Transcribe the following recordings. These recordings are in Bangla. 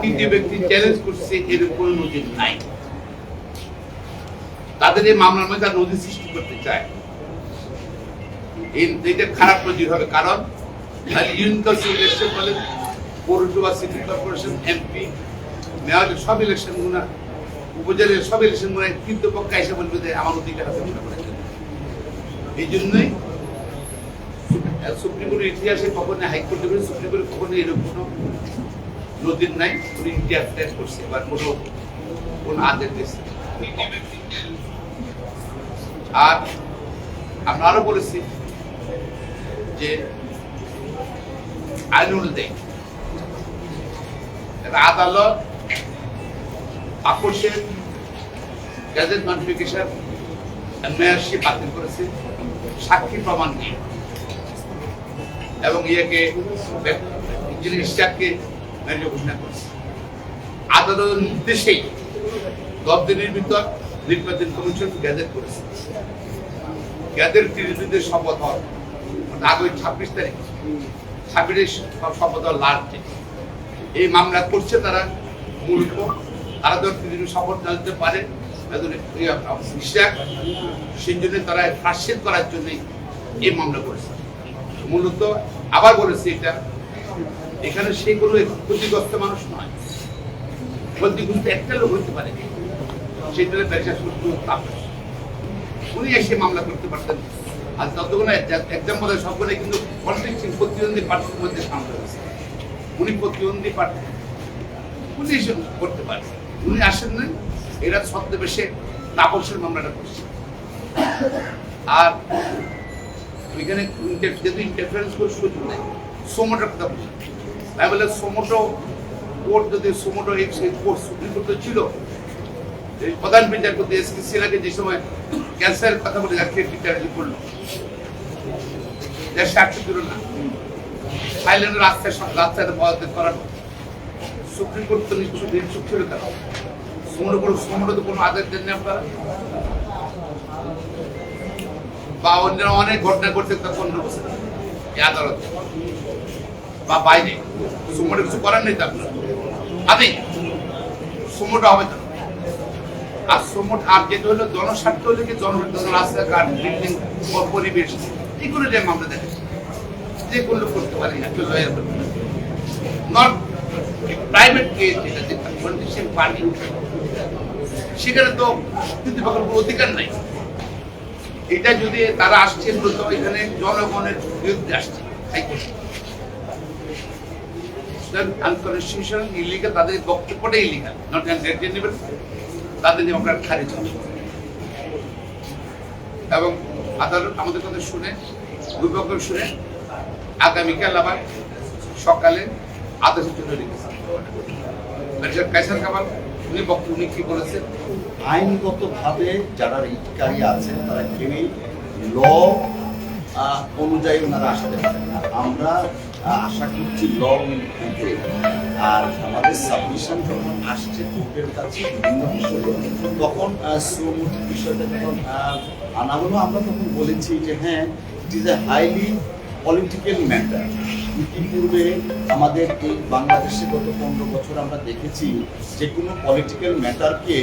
তৃতীয় ব্যক্তি চ্যালেঞ্জ করছে এর কোনো নজির নাই। তাদের এই মামলার মধ্যে নজির সৃষ্টি করতে চায় এটা খারাপ নজির হবে, কারণ ইউনিয়ন কাউন্সিল ইলেকশন বলেন পৌরসভা সিটি কর্পোরেশন এমপি মেয়র, সব ইলেকশনগুলা উপজেলার সব ইলেকশনগুলা তৃতীয় পক্ষ এসে বলবে যে আমার অধিকার আছে মনে করেছেন এই জন্যই সুপ্রিম কোর্টের ইতিহাসে কখনো হাইকোর্টে বলে সুপ্রিম কোর্টে কখনো এরকম কোনো নদীর নাই, উনি ইন্টারফেয়ার করছে বা কোনো কোনো আদেশ দিচ্ছে আর আমরা আরও বলেছি যে আইনুল দেয় আদালত আকর্ষের গ্যাজেট নোটিফিকেশন মেয়ারশিপ বাতিল করেছে, সাক্ষী প্রমাণ নিয়ে। এবং ইয়েকে, ইঞ্জিনিয়ার ইশাককে ন্যায্য ঘোষণা করেছে। আদালতের নির্দেশেই দশ দিনের ভিতর নির্বাচন কমিশন গ্যাজেট করেছে। গ্যাজেট বিরুদ্ধে শপথ হওয়ার মানে আগামী ছাব্বিশ তারিখ, ছাব্বিশে শপথ হওয়ার লাস্ট এই মামলা করছে তারা মূলত তারা যখন তিনি শপথ না দিতে পারে বিশ্বাস সেই জন্য তারা ফার্সেল করার জন্য এই মামলা করেছে। মূলত আবার বলেছে এটা। এখানে সে কোনো ক্ষতিগ্রস্ত মানুষ নয়। ক্ষতিগ্রস্ত একটা লোক হতে পারে। সেটা ব্যবসা সুস্থ তাপ উনি এসে মামলা করতে পারতেন। আর ততগুলো একদম বলে সবগুলো কিন্তু পলিটিক্স প্রতিদ্বন্দ্বী প্রার্থীর মধ্যে সামনে উনি প্রতিদ্বন্দ্বী প্রার্থী উনি এসে করতে পারেন উনি আসেন না এরা ছদ্মবেশে তাপসের মামলাটা করছে। আর ওইখানে যেহেতু ইন্টারফারেন্স করে সুযোগ নেই সোমোটার কথা বলছি তাই বলে সোমোটো কোর্ট যদি সোমোটো এই কোর্ট সুপ্রিম কোর্ট ছিল, এই প্রধান বিচারপতি এস কে সিনহাকে যে সময় ক্যান্সারের কথা বলে যাচ্ছে টিচারজি করল। দেশ সাক্ষী দিল না। থাইল্যান্ডের রাস্তায় রাস্তায় বরাদ্দ করানো সুপ্রিম কোর্ট তো নিশ্চয় নিশ্চুপ ছিল কেন? সমুদ্র কোনো সমুদ্র তো কোনো আদেশ দেননি আপনারা? বা অন্য অনেক ঘটনা পনেরো এই আদালতে। বা বাইরে সমুদ্রে কিছু করার নেই তো আপনার আদি সমুদ্র হবে আর সমুদ্র আর যেটা হলো জনস্বার্থ হলে কি রাস্তাঘাট বিল্ডিং পরিবেশ, এগুলো যে আমরা যে কোনো করতে পারি একটা লয়ার করতে নট প্রাইভেট যেটা যেটা পার্টি সেখানে তো কোনো অধিকার নাই। এটা যদি তারা আসছে, মূলত এখানে জনগণের বিরুদ্ধে আসছে হাইকোর্টে আনকনস্টিটিউশন ইলিগাল তাদের বক্তব্যটা ইলিগাল নট তাদের আমরা খারিজ হবে এবং আদালত আমাদের কথা শুনে শুনে, আগামীকাল আবার সকালে আদেশের জন্য রেখেছে ব্যারিস্টার কাইসার কামাল উনি বক্তব্য, উনি কি বলেছেন? আইনগতভাবে যারা রিটকারী আছেন, তারা কেউই ল অনুযায়ী ওনারা আসাতে পারেন না। আমরা আশা করছি ল উইল আর আমাদের সাবমিশন যখন আসছে কোর্টের কাছে তখন বিষয়টা যখন আনা হলো, আমরা তখন বলেছি যে হ্যাঁ it is a highly political matter ইতিপূর্বে আমাদের এই বাংলাদেশে গত পনেরো বছর আমরা দেখেছি যে কোনো পলিটিক্যাল ম্যাটারকে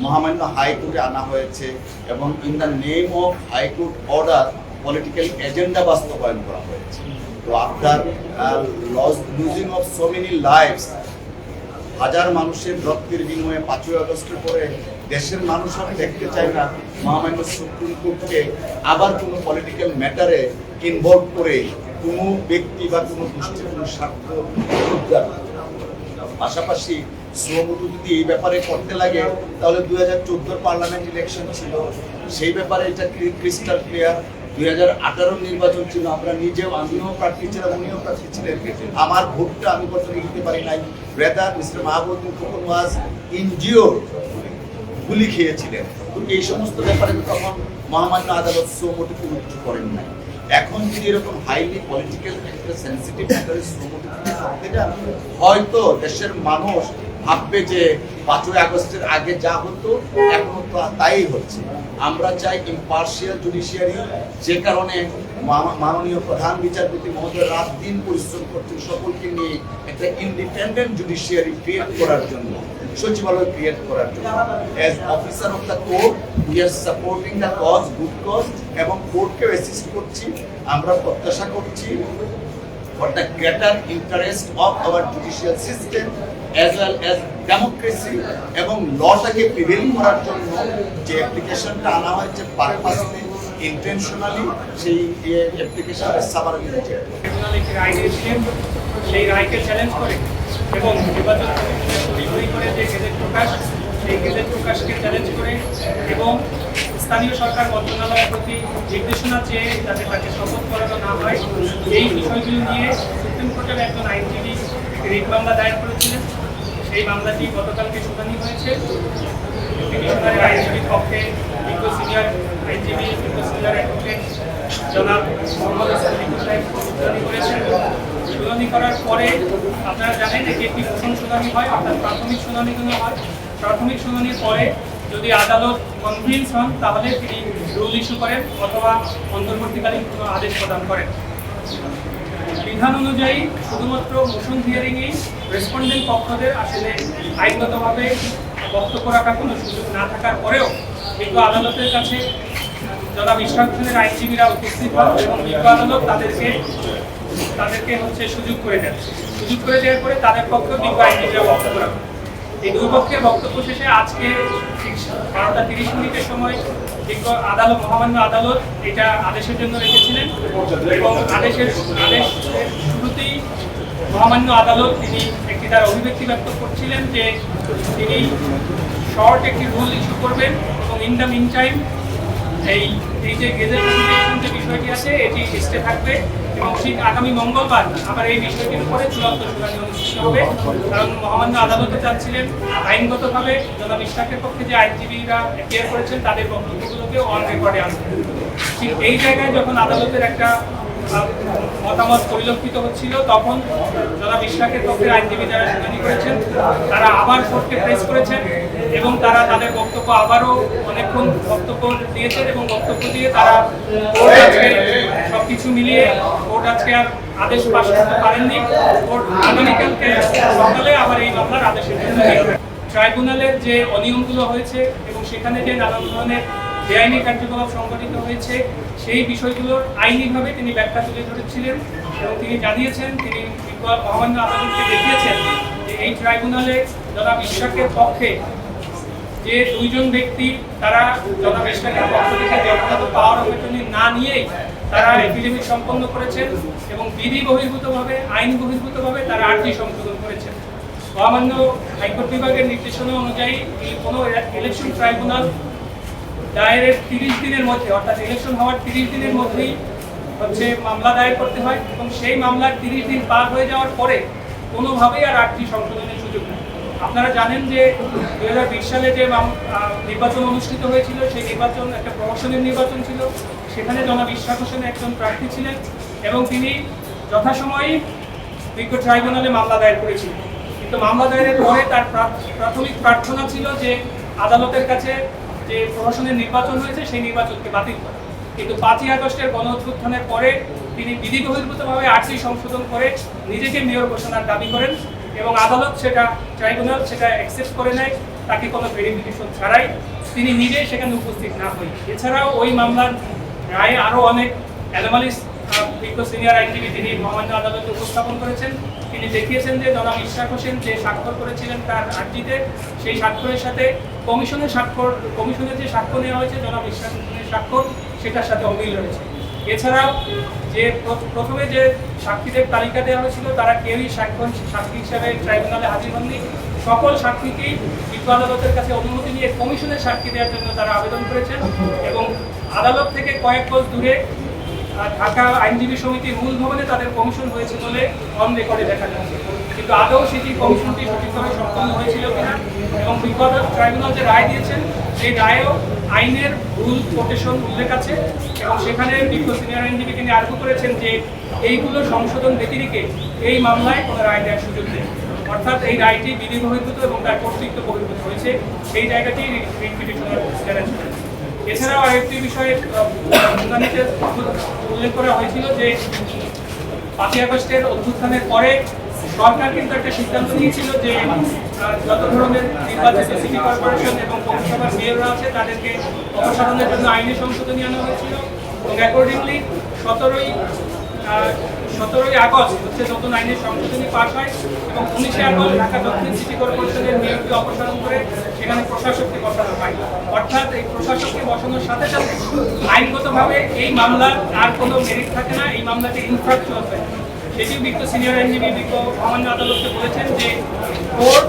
মহামান্য হাইকোর্টে আনা হয়েছে এবং in the name of high court order political agenda বাস্তবায়ন করা হয়েছে। তো after loss losing of so many lives, হাজার মানুষের রক্তের বিনিময়ে পাঁচই আগস্টের পরে দেশের মানুষ আর দেখতে চায় না, মহামান্য সুপ্রিম কোর্টকে আবার কোনো পলিটিক্যাল ম্যাটারে ইনভলভ করে কোনো ব্যক্তি বা কোনো গোষ্ঠীর কোনো স্বার্থ উদ্ধার পাশাপাশি শ্রমটু যদি এই ব্যাপারে করতে লাগে, তাহলে দুই হাজার চোদ্দোর পার্লামেন্ট ইলেকশন ছিল। সেই ব্যাপারে এটা ক্রিস্টাল ক্লিয়ার দুই হাজার আঠারোর নির্বাচন ছিল, আমরা নিজেও আমিও প্রার্থী ছিলাম, উনিও প্রার্থী ছিলেন। আমার ভোটটা আমি কত দিতে পারি নাই। Rather mister Mahbuddin Khokon was গুলি খেয়েছিলেন। এই সমস্ত ব্যাপারে তখন মহামান্য আদালত কোনো কিছু করেন নাই। এখন যদি এরকম হাইলি পলিটিক্যাল একটা সেন্সিটিভ ম্যাটারে যান হয়তো দেশের মানুষ ভাববে যে পাঁচই আগস্টের আগে যা হতো, এখনও তো তাই হচ্ছে। আমরা চাই ইম্পার্শিয়াল জুডিশিয়ারি যে কারণে মাননীয় প্রধান বিচারপতি মহোদয় রাত দিন পরিশ্রম করছেন সকলকে নিয়ে একটা ইন্ডিপেন্ডেন্ট জুডিশিয়ারি ক্রিয়েট করার জন্য, সচিবালয় ক্রিয়েট করার জন্য। As officer of the court we are supporting the cause good cause এবং কোর্টকেও অ্যাসিস্ট করছি, আমরা প্রত্যাশা করছি। For the greater interest of our judicial system as well as democracy এবং লটাকে প্রিভেল করার জন্য যে অ্যাপ্লিকেশনটা আনা হয়েছে পারপাসলি ইন্টেনশনালি সেই রায় দিয়েছিলেন, সেই রায়কে চ্যালেঞ্জ করে এবং নির্বাচন করে যে গেজেট প্রকাশ, সেই গেজেট প্রকাশকে চ্যালেঞ্জ করে এবং স্থানীয় সরকার মন্ত্রণালয়ের প্রতি নির্দেশনা চেয়ে যাতে তাকে শপথ করানো না হয়, এই বিষয়গুলি নিয়ে সুপ্রিম কোর্টের একজন আইনজীবী রিট মামলা দায়ের করেছিলেন। সেই মামলাটি গতকালকে শুনানি হয়েছে। পিটিশনারের আইনজীবীর পক্ষে বিজ্ঞ সিনিয়র আইনজীবী বিজ্ঞ সিনিয়র অ্যাডভোকেট জনাব মোহাম্মদ হাসান শুনানি করেছেন। শুনানি করার পরে আপনারা জানেন এটি একটি প্রথম শুনানি হয়, অর্থাৎ প্রাথমিক শুনানিগুলো হয়। প্রাথমিক শুনানির পরে যদি আদালত কনভিন্স হন, তাহলে তিনি রুল ইস্যু করেন অথবা অন্তর্বর্তীকালীন কোনো আদেশ প্রদান করেন। বিধান অনুযায়ী শুধুমাত্র মোশন হিয়ারিংয়েই রেসপন্ডেন্ট পক্ষদের আসলে আইনগতভাবে বক্তব্য রাখার কোনো সুযোগ না থাকার পরেও বিজ্ঞ আদালতের কাছে ইশরাক হোসেনের আইনজীবীরা উপস্থিত হন এবং বিজ্ঞ আদালত তাদেরকে তাদেরকে হচ্ছে সুযোগ করে দেন। সুযোগ করে দেওয়ার পরে তাদের পক্ষে বিজ্ঞ আইনজীবীরা বক্তব্য রাখেন। এই দুই পক্ষের বক্তব্য শেষে আজকে ঠিক বারোটা তিরিশ মিনিটের সময় আদালত মহামান্য আদালত এটা আদেশের জন্য রেখেছিলেন এবং আদেশের আদেশের শুরুতেই মহামান্য আদালত তিনি একটি তার অভিব্যক্তি ব্যক্ত করছিলেন যে তিনি শর্ট একটি রুল ইস্যু করবেন এবং ইন দ্য মিন টাইম এই এই যে গেজেট বিষয়টি আছে, এটি স্টে থাকবে এবং ঠিক আগামী মঙ্গলবার আবার এই বিষয়টির উপরে চূড়ান্ত শুনানি অনুষ্ঠিত হবে। কারণ মহামান্য আদালতে চাচ্ছিলেন আইনগতভাবে জনাব ইশরাকের পক্ষে যে আইনজীবীরা অ্যাপিয়ার করেছেন, তাদের বক্তব্যগুলোকে অন রেকর্ডে আনতে ঠিক এই জায়গায় যখন আদালতের একটা মতামত পরিলক্ষিত হচ্ছিল, তখন জনাব ইশরাকের পক্ষের আইনজীবী যারা শুনানি করেছেন, তারা আবার কোর্টকে প্রেস করেছেন। এবং তারা তাদের বক্তব্য আবারও অনেকক্ষণ বক্তব্য দিয়েছেন এবং বক্তব্য দিয়ে তারা কোর্ট আজকে সবকিছু মিলিয়ে কোর্ট আজকে আর আদেশ পাশ করতে পারেননি। কোর্ট আগামীকালকে সকালে আবার এই মামলার জন্য ট্রাইব্যুনালের যে অনিয়মগুলো হয়েছে এবং সেখানে যে নানান ধরনের বেআইনি কার্যকলাপ সংঘটিত হয়েছে, সেই বিষয়গুলোর আইনিভাবে তিনি ব্যাখ্যা তুলে ধরেছিলেন এবং তিনি জানিয়েছেন, তিনি মহামান্য আদালতকে দেখিয়েছেন যে এই ট্রাইব্যুনালে জনাব ইশাকের পক্ষে যে দুইজন ব্যক্তি তারা জনাব পক্ষ থেকে ব্যক্তিগত পাওয়ার অপরচুনি না নিয়েই তারা এপিডেমিক সম্পন্ন করেছেন এবং বিধি বহির্ভূতভাবে, আইন বহির্ভূতভাবে তারা আর্জি সংশোধন করেছেন। মহামান্য হাইকোর্ট বিভাগের নির্দেশনা অনুযায়ী কোনো ইলেকশন ট্রাইব্যুনাল দায়েরের তিরিশ দিনের মধ্যে, অর্থাৎ ইলেকশন হওয়ার তিরিশ দিনের মধ্যেই হচ্ছে মামলা দায়ের করতে হয় এবং সেই মামলার তিরিশ দিন পার হয়ে যাওয়ার পরে কোনোভাবেই আর আর্থিক সংশোধনের সুযোগ নেই। আপনারা জানেন যে দুই হাজার বিশ সালে যে নির্বাচন অনুষ্ঠিত হয়েছিল, সেই নির্বাচন একটা প্রহসনের নির্বাচন ছিল। সেখানে জনাব ইশরাক হোসেন একজন প্রার্থী ছিলেন এবং তিনি যথাসময়েই বিজ্ঞ ট্রাইব্যুনালে মামলা দায়ের করেছিলেন। কিন্তু মামলা দায়েরের পরে তার প্রাথমিক প্রার্থনা ছিল যে আদালতের কাছে যে প্রশাসনের নির্বাচন হয়েছে, সেই নির্বাচনকে বাতিল করা। কিন্তু পাঁচই আগস্টের গণ পরে তিনি বিধি বহির্ভূতভাবে আর্থিক সংশোধন করে নিজেকে মেয়র ঘোষণার দাবি করেন। এবং আদালত সেটা, ট্রাইব্যুনাল সেটা অ্যাকসেপ্ট করে নেয়, তাকে কোনো ভেরিফিকেশন ছাড়াই তিনি নিজেই সেখানে উপস্থিত না হই এছাড়াও ওই মামলার রায়ে আরও অনেক অ্যানোমালিস বিজ্ঞ সিনিয়র আইনজীবী তিনি মহামান্য আদালতে উপস্থাপন করেছেন, তিনি দেখিয়েছেন যে জনাব ইশরাক হোসেন যে স্বাক্ষর করেছিলেন তার আর্জিতে, সেই স্বাক্ষরের সাথে কমিশনের স্বাক্ষর, কমিশনের যে স্বাক্ষর নেওয়া হয়েছে, জনাব ইশরাক হোসেনের স্বাক্ষর, সেটার সাথে অমিল রয়েছে। এছাড়াও যে প্রথমে যে সাক্ষীদের তালিকা দেওয়া হয়েছিল, তারা কেউই সাক্ষ্য সাক্ষী হিসাবে ট্রাইব্যুনালে হাজির হননি। সকল সাক্ষীকেই বিজ্ঞ আদালতের কাছে অনুমতি নিয়ে কমিশনের সাক্ষী দেওয়ার জন্য তারা আবেদন করেছেন এবং আদালত থেকে কয়েক গজ দূরে ঢাকা আইনজীবী সমিতির মূল ভবনে তাদের কমিশন হয়েছে বলে অন রেকর্ডে দেখা যাচ্ছে। কিন্তু আদৌ সেটি কমিশনটি সঠিকভাবে সম্পন্ন হয়েছিল কিনা এবং বিগত ট্রাইব্যুনাল যে রায় দিয়েছেন, সেই রায়েও আইনের ভুল কোটেশন উল্লেখ আছে এবং সেখানে বিজ্ঞ সিনিয়র আইনজীবী তিনি আরোপ করেছেন যে এইগুলো সংশোধন ব্যতিরিকে এই মামলায় কোনো রায় দেওয়ার সুযোগ নেই। অর্থাৎ এই রায়টি বিধি বহির্ভূত এবং তার কর্তৃত্ব বহির্ভূত হয়েছে। সেই জায়গাটি এছাড়াও আরেকটি বিষয়ে উল্লেখ করা হয়েছিল যে পাঁচই আগস্টের অভ্যুত্থানের পরে সরকার কিন্তু একটা সিদ্ধান্ত নিয়েছিল যে যত ধরনের নির্বাচিত সিটি কর্পোরেশন এবং পৌরসভার মেয়ররা আছে, তাদেরকে অপসারণের জন্য আইনি সংশোধনী আনা হয়েছিল। এবং অ্যাকর্ডিংলি সতেরোই সতেরোই আগস্ট হচ্ছে নতুন আইনের সংশোধনী পাশ হয় এবং উনিশে আগস্ট ঢাকা দক্ষিণ সিটি কর্পোরেশনের মেয়রকে অপসারণ করে সেখানে প্রশাসককে বসানো হয়। অর্থাৎ এই প্রশাসককে বসানোর সাথে সাথে আইনগতভাবে এই মামলার আর কোনো মেরিট থাকে না, এই মামলাটি ইনফ্রাকচুয়াল হয় সেটিও বিজ্ঞ সিনিয়র আইনজীবী বিজ্ঞ মহামান্য আদালতকে বলেছেন যে কোর্ট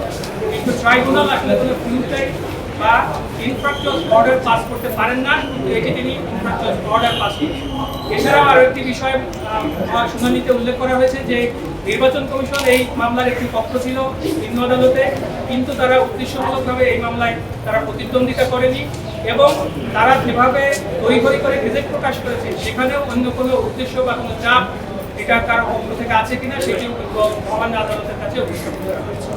বিজ্ঞ ট্রাইব্যুনাল আসলে কোনো ফিউচার বা ইনফ্রাকচুয়াল অর্ডার পাস করতে পারেন না, কিন্তু এটি তিনি ইনফ্রাকচুয়াল অর্ডার পাস করেছেন। এছাড়াও আরও একটি বিষয় শুনানিতে উল্লেখ করা হয়েছে যে নির্বাচন কমিশন এই মামলার একটি পক্ষ ছিল নিম্ন আদালতে, কিন্তু তারা উদ্দেশ্যমূলকভাবে এই মামলায় তারা প্রতিদ্বন্দ্বিতা করেনি এবং তারা যেভাবে তৈরি করে গেজেট প্রকাশ করেছে, সেখানেও অন্য কোনো উদ্দেশ্য বা কোনো চাপ এটা কারও পক্ষ থেকে আছে কিনা সেটি ভবানী আদালতের কাছে অভিযোগ করা হয়েছে